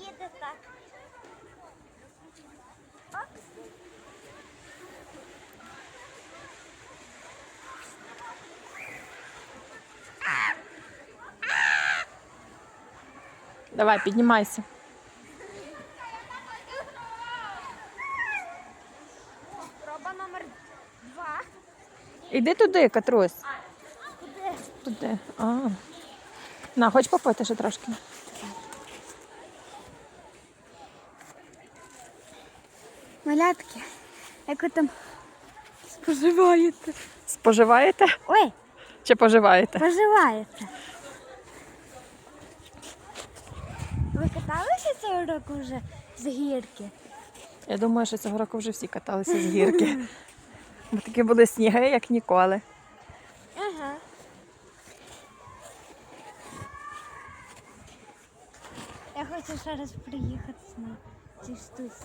їде так. Оп. Давай, піднімайся. Проба номер два. Іди туди, Катрусь. Куди? Туди. А. На, хоч попити ще трошки. Малятки, як ви там споживаєте? Споживаєте Ой, чи поживаєте? споживаєте. Ви каталися цього року вже з гірки? Я думаю, що цього року вже всі каталися з гірки. Бо такі були сніги, як ніколи. Ага. Я хочу ще раз приїхати на цій штуці.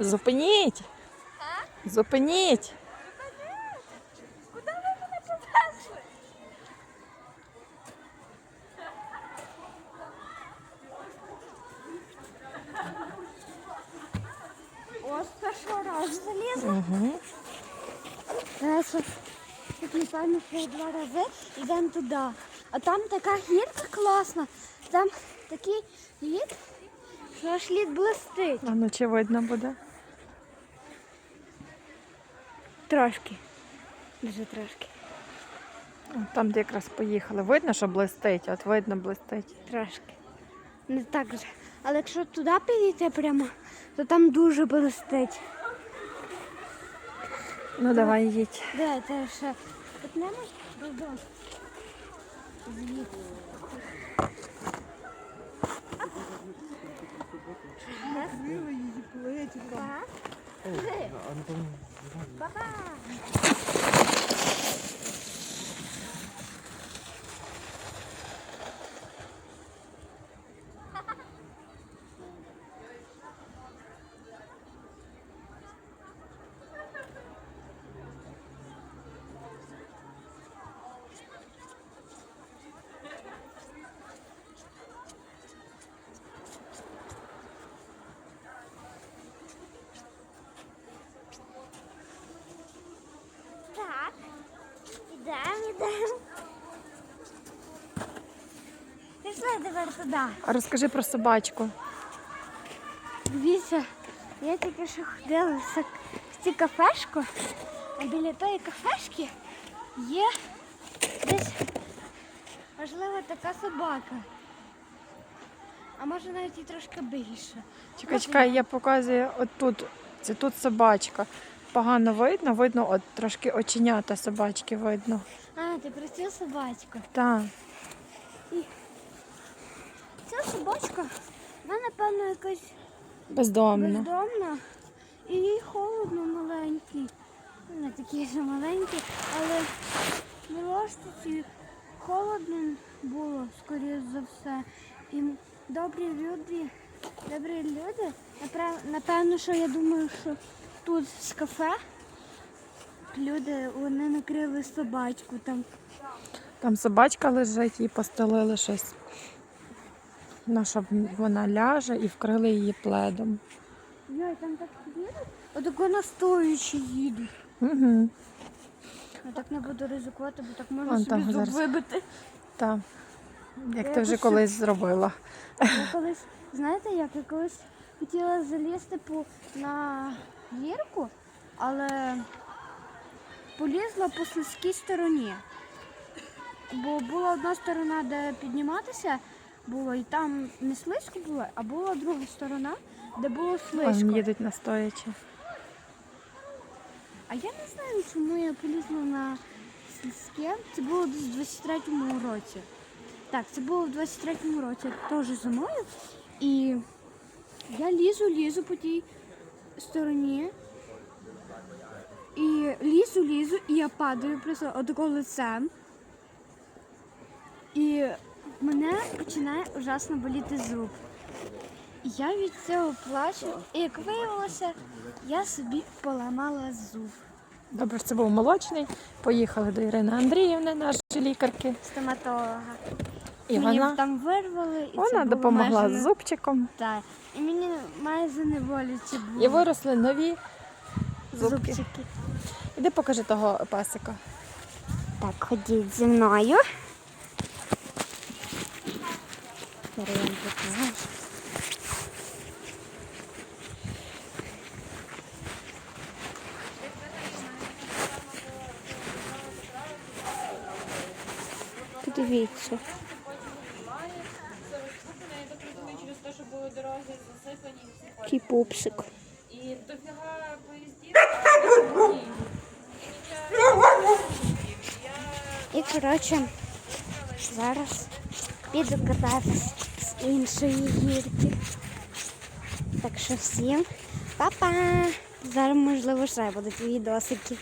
Зупиніть! А? Зупиніть! Куди ви мене повезли? О, з першого разу залізла. Угу. Ми певно два рази йдемо туди. А там така гірка класна. Там такий лід, що аж лід блистить. А ну чи видно буде? Трошки. Дуже трошки. Там, де якраз поїхали. Видно, що блистить, от видно блистить. Трошки. Не так же. Але якщо туди підійти прямо, то там дуже блистить. Ну давай їдь. Де це ще? Тут нема додому. Звідти. Ага. Baka! Пішли тепер туди. А розкажи про собачку. Дивіться, я тільки що ходила в цю кафешку, а біля тої кафешки є десь, можливо, така собака. А може навіть і трошки більше. Чекай, чекай, я показую отут. Це тут собачка. Погано видно, видно, от трошки оченята собачки видно. А, ти про цю собачку. Так. Ця собачка, вона, напевно, якась Бездомна. бездомна і їй холодно маленький. Не такий же маленький, але в розтиці холодно було, скоріш за все. І добрі люди, добрі люди, напевно, що я думаю, що тут з кафе люди вони накрили собачку там. Там собачка лежить, їй постелили щось. Щоб вона ляже і вкрили її пледом. Йой, там так їдуть? Отако настоючи їдуть. Угу. Я так не буду ризикувати, бо так можна Вон собі там зуб зараз. вибити. Так. Як Я ти вже якось- колись зробила. Я колись, знаєте, як я колись хотіла залізти по, на гірку, але полізла по слизькій стороні. Бо була одна сторона, де підніматися було, і там не слизько було, а була друга сторона, де було Вон слизько. їдуть настоячи. А я не знаю, чому я полізла на слизьке. Це було десь в 23-му році. Так, це було в 23-му році, теж зимою. І я лізу, лізу по тій стороні. І лізу, лізу, і я падаю просто отако лицем. І мене починає ужасно боліти зуб. Я від цього плачу, і як виявилося, я собі поламала зуб. Добре, що це був молочний. Поїхали до Ірини Андріївни, нашої лікарки. Стоматолога. І мені вона, там вирвали, і це вона було допомогла майже з зубчиком. Так. І мені майже не було. І виросли нові зубки. зубчики. Іди покажи того песика. Так, ходіть зі мною. Зараз я вам покажу. Подивіться. Який пупсик. І дофіга поїздів. І коротше, зараз піду кататись з Іншої гірки. Так що всім па-па! Зараз, можливо, ще будуть відосики.